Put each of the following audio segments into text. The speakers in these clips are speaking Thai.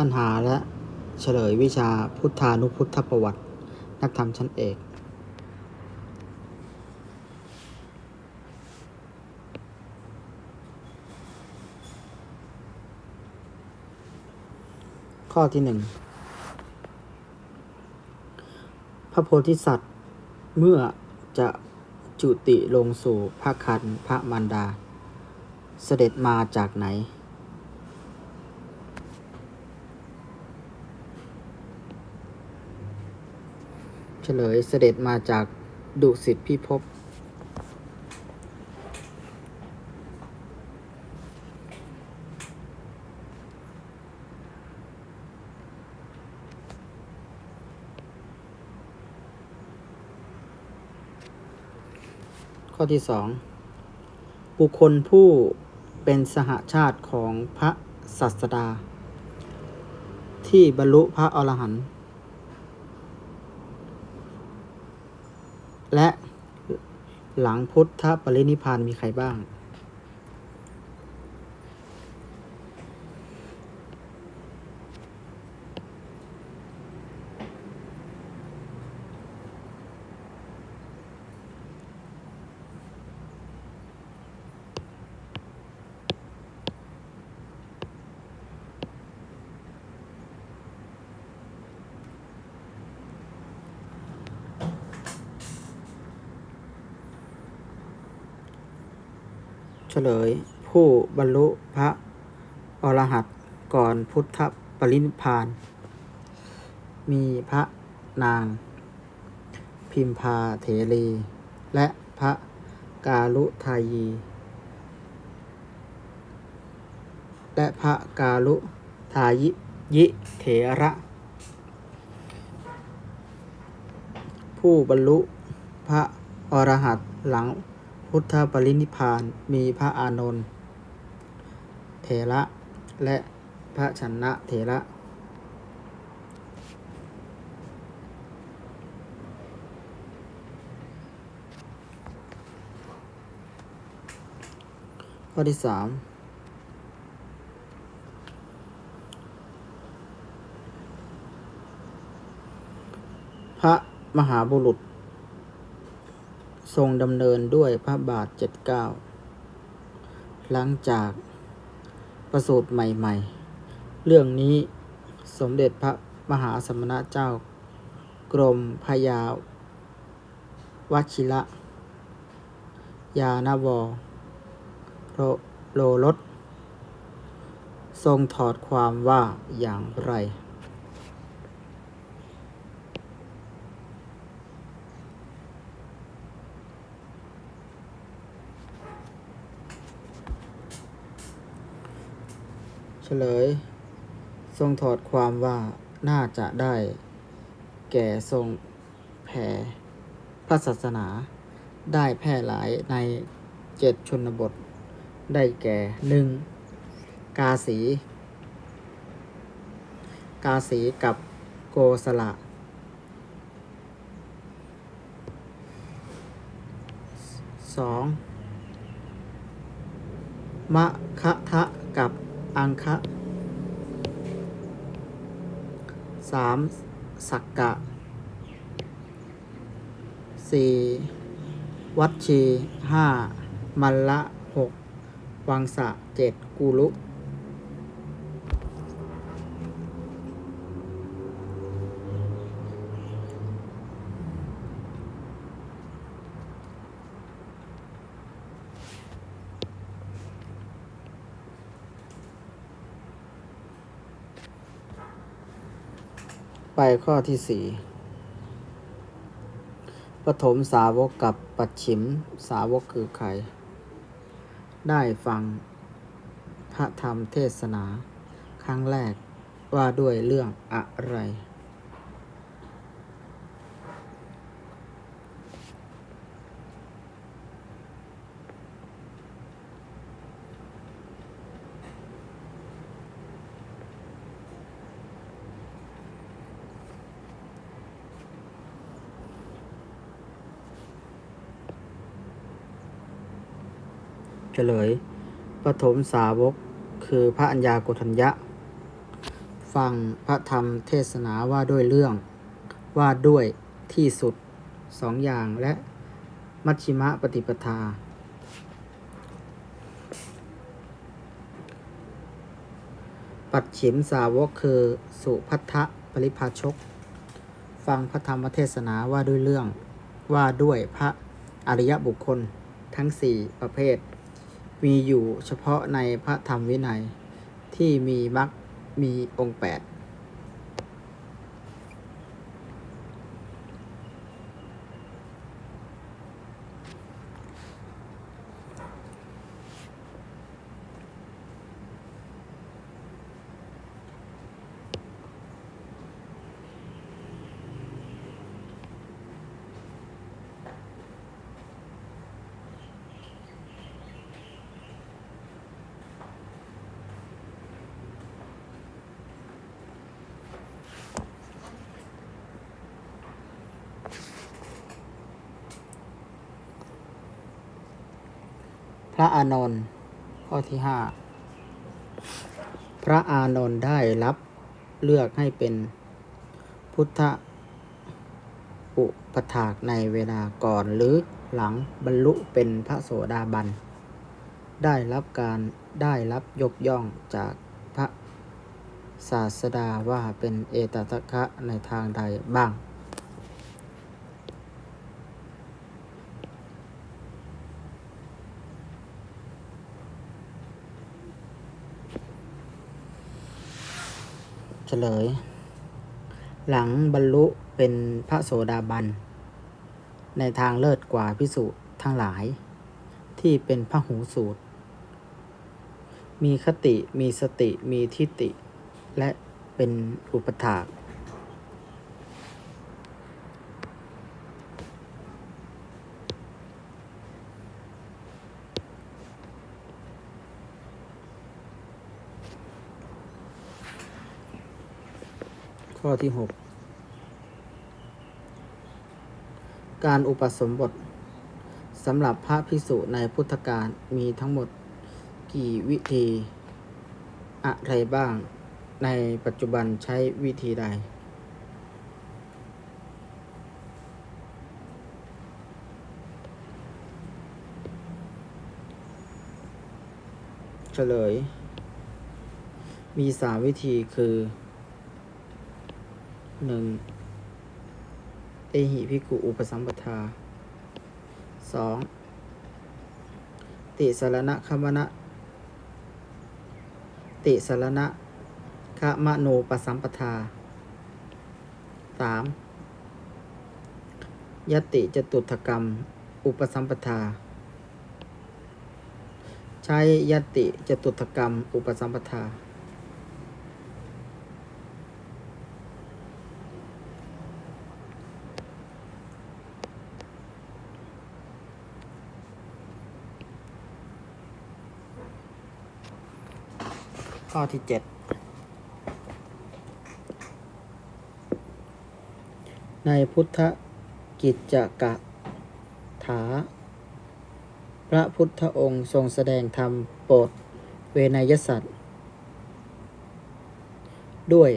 ปัญหาและเฉลยวิชาพุทธานุพุทธประวัติ นักธรรมชั้นเอก ข้อที่หนึ่งพระโพธิสัตว์เมื่อจะจุติลงสู่พระคันพระมารดา เสด็จมาจากไหน ลยเสด็จมาจากดุสิตพิภพข้อที่สองบุคคลผู้เป็นสหชาติของพระสัสดา ที่บรรลุพระอรหันต์ และหลังพุทธปรินิพพานมีใครบ้าง เฉลย ผู้บรรลุพระอรหัตก่อนพุทธปรินิพาน มีพระนาง พิมพาเถรี และพระกาลุทายี และพระกาลุทายิยิเถระ ผู้บรรลุพระอรหัตหลัง พุทธปรินิพพานมีพระอานนท์เถระและพระชนะเถระ ข้อที่สามพระมหาบุรุษ ทรงดำเนินด้วยพระบาทเจ็ดเก้าหลังจากประสูติใหม่ๆ เรื่องนี้สมเด็จพระมหาสมณเจ้ากรมพยาวชิระ ยานวโรโลรสทรงถอดความว่าอย่างไร ฉลย ทรงถอดความว่าน่าจะได้ แก่ทรงแผ่พระศาสนา ได้แพร่หลายในเจ็ดชนบท ได้แก่หนึ่งกาสี กาสีกับโกสละสองมะคะทะกับ อังคะสามสักกะสี่วัดชีห้ามัลละหกวังสะเจ็ดกุลุ ไปข้อที่สี่ปฐมสาวกกับปัจฉิมสาวกคือใคร ได้ฟังพระธรรมเทศนา ครั้งแรกว่าด้วยเรื่องอะไร ลยปฐมสาวกคือพระัญญาโกฏัญญะ ฟังพระธรรมเทศนาว่าด้วยเรื่องว่าด้วยที่สุดสองอย่างและมัชชิมะปฏิปทา ปัดฉิมสาวกคือสุพัทธปริภาชก ฟังพระธรรมเทศนาว่าด้วยเรื่องว่าด้วยพระอริยบุคคลทั้งสี่ประเภท มีอยู่เฉพาะในพระธรรมวินัยที่มีมรรคมีองค์แปด พ ระอานนท์ข้อที่ห้าพระอานนท์ได้รับเลือกให้เป็นพุทธอุปถากในเวลาก่อนหรือหลังบรรลุเป็นพระโสดาบัน ได้รับการได้รับยกย่องจากพระศาสดาว่าเป็นเอตทัคคะในทางใดบ้าง เฉลย หลังบรรลุเป็นพระโสดาบัน ในทางเลิศกว่าพิสุทั้งหลาย ที่เป็นพระหูสูตร มีคติมีสติมีทิฏฐิและเป็นอุปถาก ข้อที่6การอุปสมบทสำหรับพระภิกษุในพุทธการมีทั้งหมดกี่วิธีอะไรบ้าง ในปัจจุบันใช้วิธีใด เฉลย มีสามวิธีคือ หนึ่งเอหิพิกุอุปสัมปทาสองติสารณะคมณะติสารณะคมโนปสัมปทาสามยติจตุถกรรม อุปสัมปทา ใช้ยติจตุถกรรม อุปสัมปทา ข้อที่เจ็ดในพุทธกิจจกะถา พระพุทธองค์ทรงแสดงธรรมโปรดเวนยสัตว์ ด้วย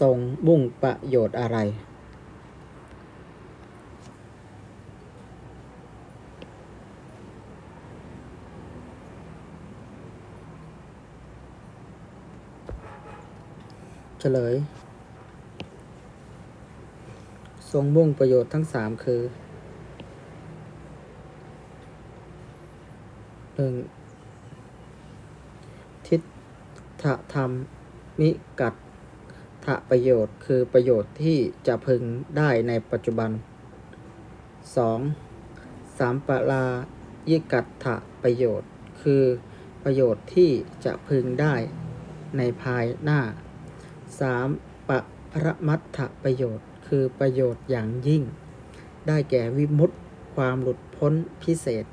ทรงมุ่งประโยชน์อะไร เฉลย ทรงมุ่งประโยชน์ทั้งสามคือหนึ่งทิฏฐธรรมมิกัตถะประโยชน์คือประโยชน์ที่จะพึงได้ในปัจจุบัน 2. สามปรายิกัตถะประโยชน์ คือประโยชน์ที่จะพึงได้ในภายหน้า 3. ประมัตถประโยชน์ คือประโยชน์อย่างยิ่ง ได้แก่วิมุตติความหลุดพ้นพิเศษ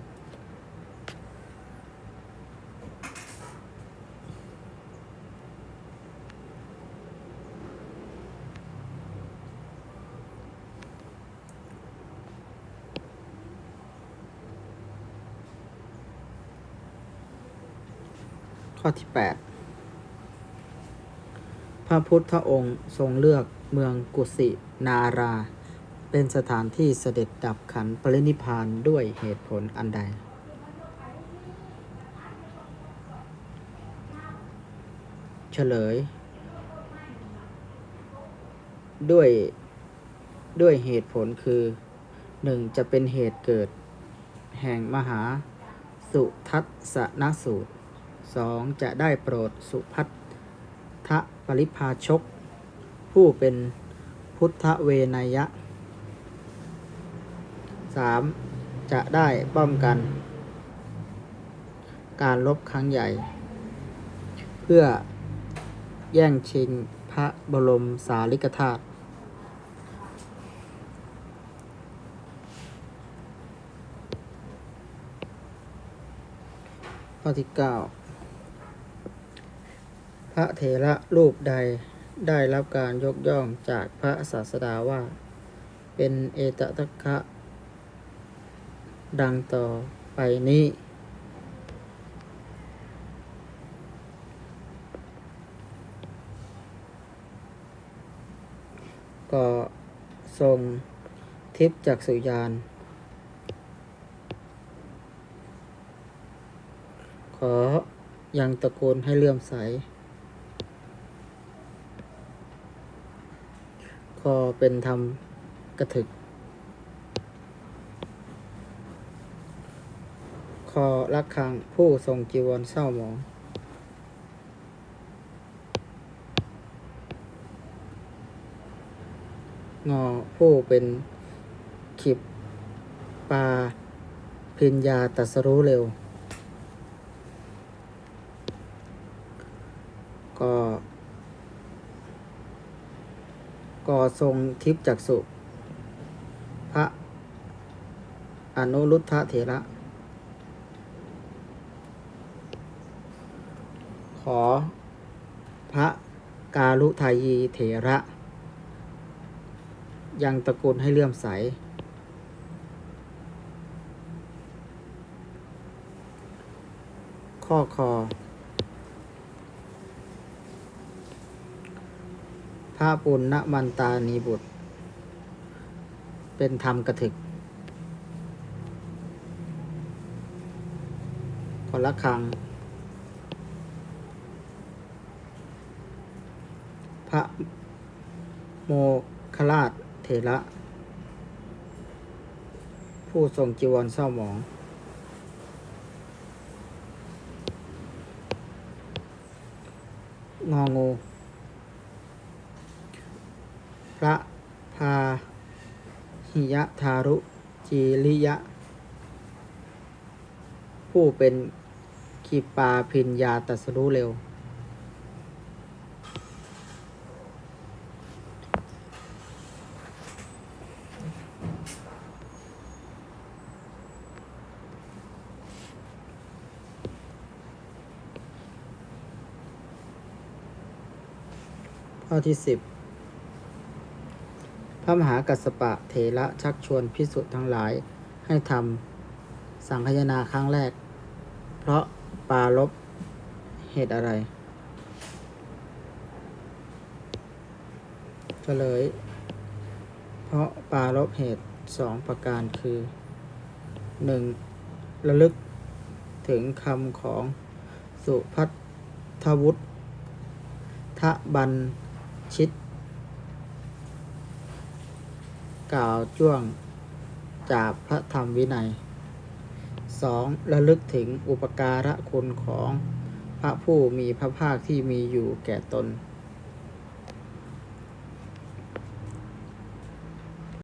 ข้อที่ 8 พระพุทธองค์ทรงเลือกเมืองกุสินารา เป็นสถานที่เสด็จดับขันปรินิพพานด้วยเหตุผลอันใด เฉลย ด้วยด้วยเหตุผลคือหนึ่งจะเป็นเหตุเกิด แห่งมหาสุทัศนสูตรสองจะได้โปรดสุพัทธ ปริพาชก ผู้เป็นพุทธเวนยะสามจะได้ป้องกัน การลบครั้งใหญ่ เพื่อแย่งชิงพระบรมสารีริกธาตุข้อที่เก้า ระเถระรูปใดได้รับการยกย่องจากพระศาสดาว่า เป็นเอตทัคะดังต่อไปนี้ ก็ทรงทิพย์จักสุยาน ขอยังตะโกนให้เลื่อมใส คอ เป็นธรรมกระถึก คอรักคังผู้ทรงจีวรเศร้าหมอง งอผู้เป็นขิบปาพิญญาตัสรู้เร็ว ก็ ก็ทรงทิพจักสุพระอนุรุทธเถระ ขอ พระกาลุทายีเถระ ยังตระกูลให้เลื่อมใส ข้อคอ พระปุณณมันตานีบุตร เป็นธรรมกระถึกขอละครัง พระโมคลาชเถระ ผู้ทรงจีวรเศร้าหมอง งองู พระพาหิยะทารุจีริยะ ผู้เป็นขีปาพิญญาตัสรู้เร็ว ข้อที่สิบ ระมหากัสปะเถระชักชวนพิสุทั้งหลายให้ทำสังคายนาครั้งแรก เพราะปารบเหตุอะไรเฉลย เพราะปารบเหตุสองประการคือหนึ่งระลึกถึงคำของสุพัทธวุฒิทะบันชิต กล่าวจ้วงจากพระธรรมวินัย 2. ระลึกถึงอุปการะคุณของพระผู้มีพระภาคที่มีอยู่แก่ตน